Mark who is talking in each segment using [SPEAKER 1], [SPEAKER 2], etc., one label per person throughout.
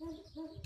[SPEAKER 1] Mm-hmm.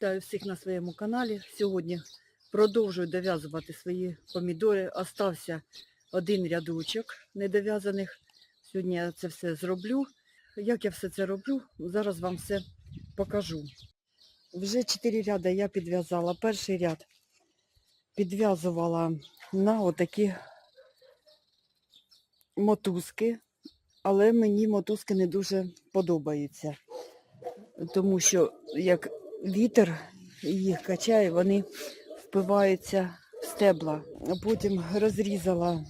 [SPEAKER 1] Вітаю всіх на своєму каналі. Сьогодні продовжую дов'язувати свої помідори. Остався один рядочок недов'язаних. Сьогодні я це все зроблю. Як я все це роблю, зараз вам все покажу. Вже чотири ряди я підв'язала. Перший ряд підв'язувала на отакі мотузки, але мені мотузки не дуже подобаються, тому що як вітер їх качає, вони впиваються в стебла. Потім розрізала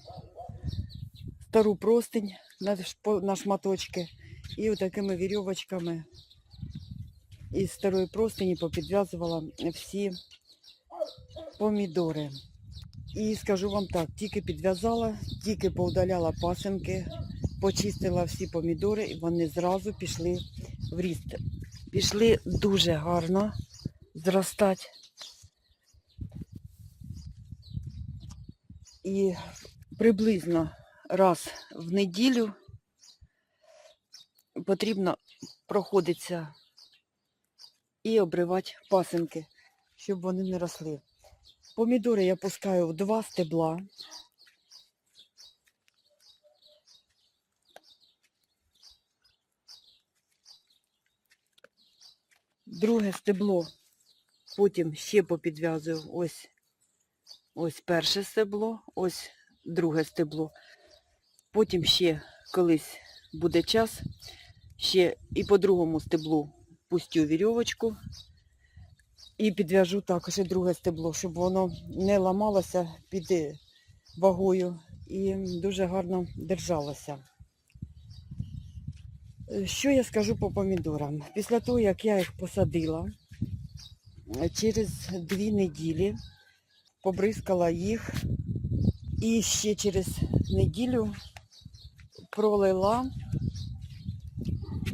[SPEAKER 1] стару простинь на, шматочки і такими вірьовочками із старої простині попідв'язувала всі помідори. І скажу вам так, тільки підв'язала, тільки повдаляла пасинки, почистила всі помідори і вони зразу пішли в ріст пішли дуже гарно зростати. І приблизно раз в неділю потрібно проходитися і обривати пасинки, щоб вони не росли. Помідори я пускаю в два стебла. Друге стебло, потім ще попідв'язую ось, ось перше стебло, ось друге стебло. Потім ще колись буде час, ще і по другому стеблу пустю вірьовочку і підв'яжу також і друге стебло, щоб воно не ламалося під вагою і дуже гарно держалося. Що я скажу по помідорам? Після того, як я їх посадила, е, через дві неділі побризкала їх і ще через неділю пролила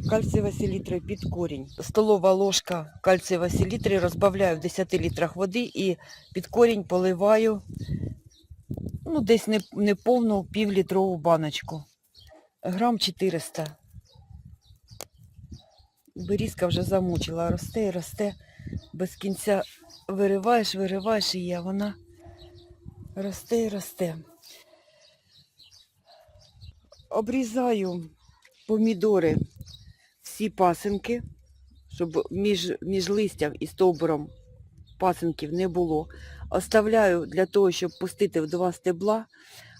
[SPEAKER 1] кальцієва селітри під корінь. Столова ложка кальцієва селітри розбавляю в 10 літрах води і під корінь поливаю ну, десь не, не півлітрову баночку. Грам 400. Берізка вже замучила, росте і росте, без кінця вириваєш, вириваєш її, а вона росте і росте. Обрізаю помідори всі пасинки, щоб між, між листям і стовбуром пасинків не було. Оставляю для того, щоб пустити в два стебла,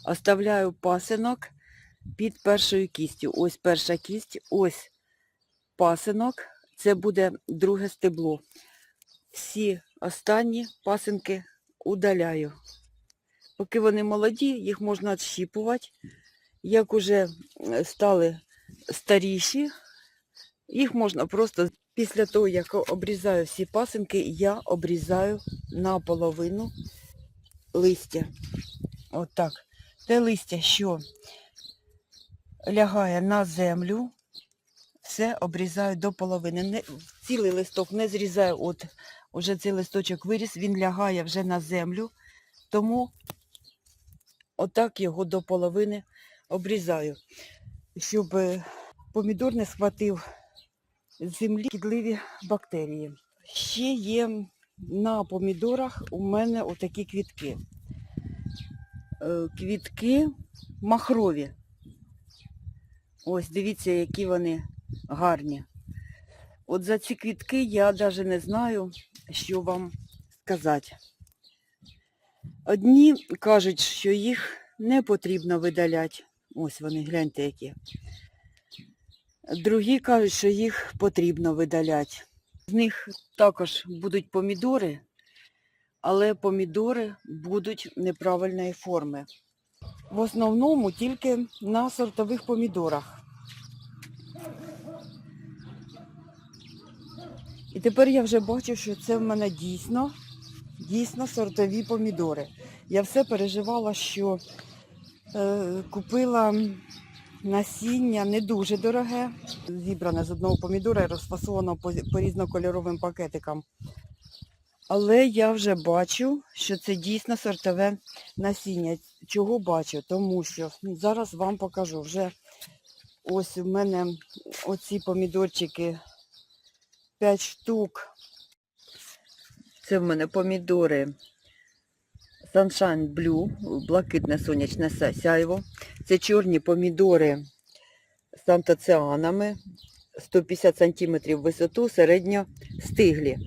[SPEAKER 1] оставляю пасинок під першою кістю. Ось перша кість, ось пасинок, це буде друге стебло. Всі останні пасинки удаляю. Поки вони молоді, їх можна відщіпувати. Як уже стали старіші, їх можна просто після того, як обрізаю всі пасинки, я обрізаю наполовину листя. Отак. Те листя, що лягає на землю, все обрізаю до половини. Не, цілий листок не зрізаю, от уже цей листочок виріс, він лягає вже на землю, тому отак його до половини обрізаю, щоб е, помідор не схватив землі шкідливі бактерії. Ще є на помідорах у мене отакі квітки. Е, Квітки махрові. Ось дивіться, які вони гарні. От за ці квітки я навіть не знаю, що вам сказати. Одні кажуть, що їх не потрібно видаляти. Ось вони, гляньте які. Другі кажуть, що їх потрібно видаляти. З них також будуть помідори, але помідори будуть неправильної форми. В основному тільки на сортових помідорах. І тепер я вже бачу, що це в мене дійсно, дійсно сортові помідори. Я все переживала, що е, купила насіння не дуже дороге, зібране з одного помідора і розфасовано по, по різнокольоровим пакетикам. Але я вже бачу, що це дійсно сортове насіння. Чого бачу? Тому що ну, зараз вам покажу. Вже ось у мене оці помідорчики 5 штук. Це в мене помідори Sunshine Blue, блакитне сонячне сяйво. Це чорні помідори з антоціанами, 150 см висоту, середньо стиглі.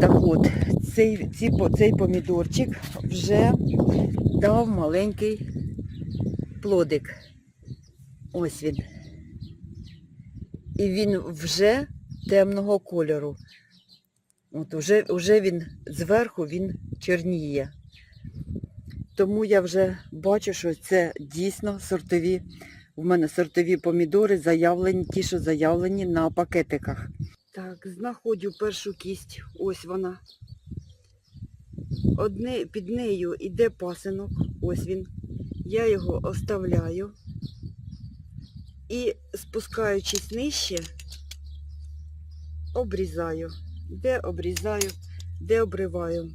[SPEAKER 1] Так от, цей, ці, цей помідорчик вже дав маленький плодик. Ось він. І він вже темного кольору. От уже, уже він зверху він чорніє. Тому я вже бачу, що це дійсно сортові. У мене сортові помідори заявлені, ті, що заявлені на пакетиках. Так, знаходжу першу кість. Ось вона. Одне, під нею йде пасинок. Ось він. Я його оставляю. І спускаючись нижче, обрізаю. Де обрізаю, де обриваю.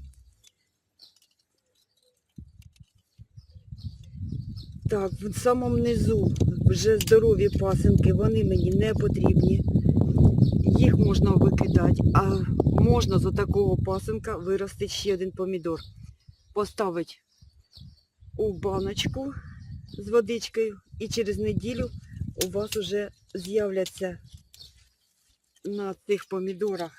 [SPEAKER 1] Так, в самому низу вже здорові пасинки, вони мені не потрібні. Їх можна викидати, а можна з отакого пасинка виростити ще один помідор. Поставити у баночку з водичкою і через неділю у вас вже з'являться на цих помідорах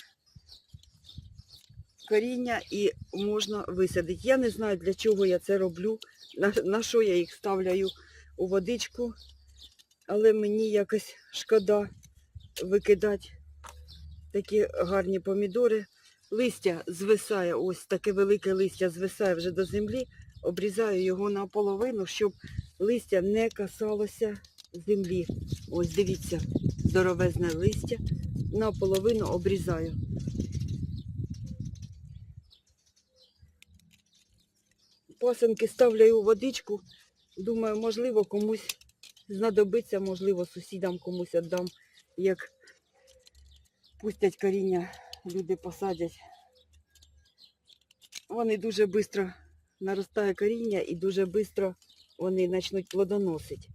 [SPEAKER 1] коріння і можна висадити. Я не знаю, для чого я це роблю, на, на що я їх ставляю у водичку, але мені якось шкода викидати такі гарні помідори. Листя звисає, ось таке велике листя звисає вже до землі, обрізаю його наполовину, щоб листя не касалося землі. Ось дивіться, здоровезне листя, наполовину обрізаю. Пасенки ставлю у водичку. Думаю, можливо, комусь знадобиться, можливо, сусідам комусь віддам, як пустять коріння, люди посадять. Вони дуже швидко наростає коріння і дуже швидко вони почнуть плодоносити.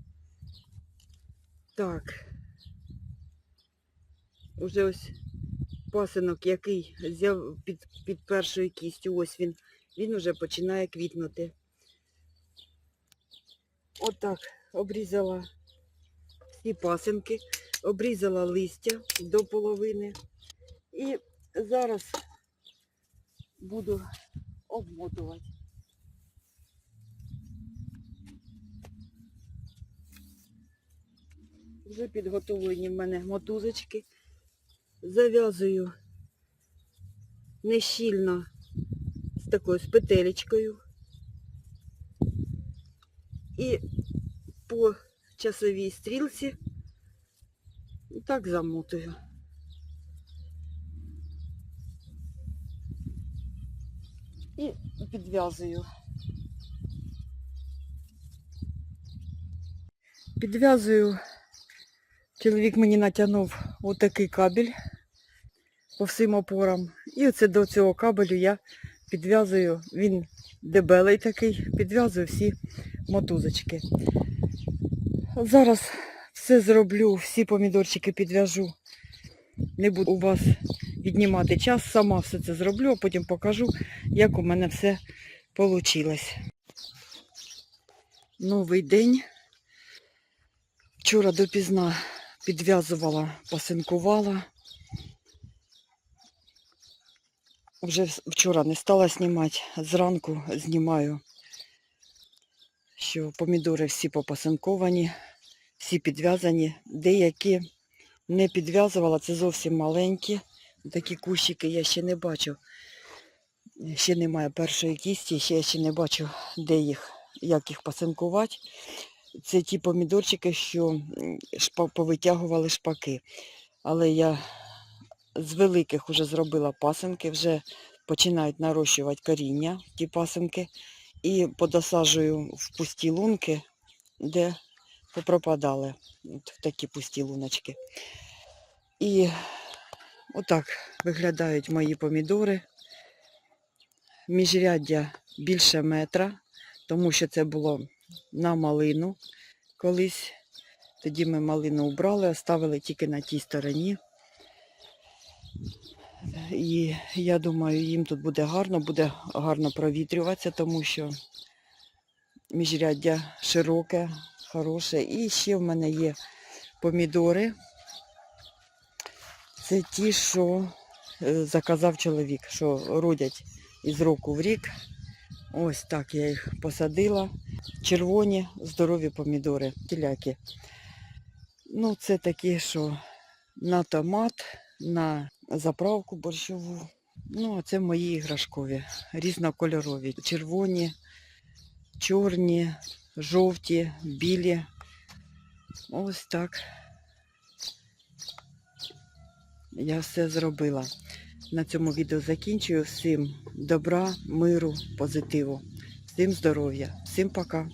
[SPEAKER 1] Так. Уже ось пасинок, який взяв під, під першою кістю, ось він він вже починає квітнути. Отак обрізала всі пасинки, обрізала листя до половини. І зараз буду обмотувати. Вже підготовлені в мене мотузочки зав'язую нещільно з такою з петелечкою. І по часовій стрілці так замотую. І підв'язую. Підв'язую Чоловік мені натягнув отакий кабель по всім опорам. І оце до цього кабелю я підв'язую, він дебелий такий, підв'язую всі мотузочки. Зараз все зроблю, всі помідорчики підв'яжу. Не буду у вас віднімати час, сама все це зроблю, а потім покажу, як у мене все вийшло. Новий день. Вчора допізна підв'язувала, пасинкувала. Вже вчора не стала знімати, зранку знімаю, що помідори всі попасинковані, всі підв'язані. Деякі не підв'язувала, це зовсім маленькі. Такі кущики я ще не бачу. Ще немає першої кісті, ще я ще не бачу, де їх, як їх пасинкувати. Це ті помідорчики, що повитягували шпаки. Але я з великих вже зробила пасинки, вже починають нарощувати коріння, ті пасинки, і подосаджую в пусті лунки, де попропадали от в такі пусті луночки. І отак виглядають мої помідори. Міжряддя більше метра, тому що це було на малину колись. Тоді ми малину убрали, оставили тільки на тій стороні. І я думаю, їм тут буде гарно, буде гарно провітрюватися, тому що міжряддя широке, хороше. І ще в мене є помідори. Це ті, що е, заказав чоловік, що родять із року в рік. Ось так я їх посадила. Червоні, здорові помідори, тіляки. Ну, це такі, що на томат, на заправку борщову. Ну, а це мої іграшкові, різнокольорові. Червоні, чорні, жовті, білі. Ось так. Я все зробила. На цьому відео закінчую. Всім добра, миру, позитиву. Всім здоров'я. Всім пока.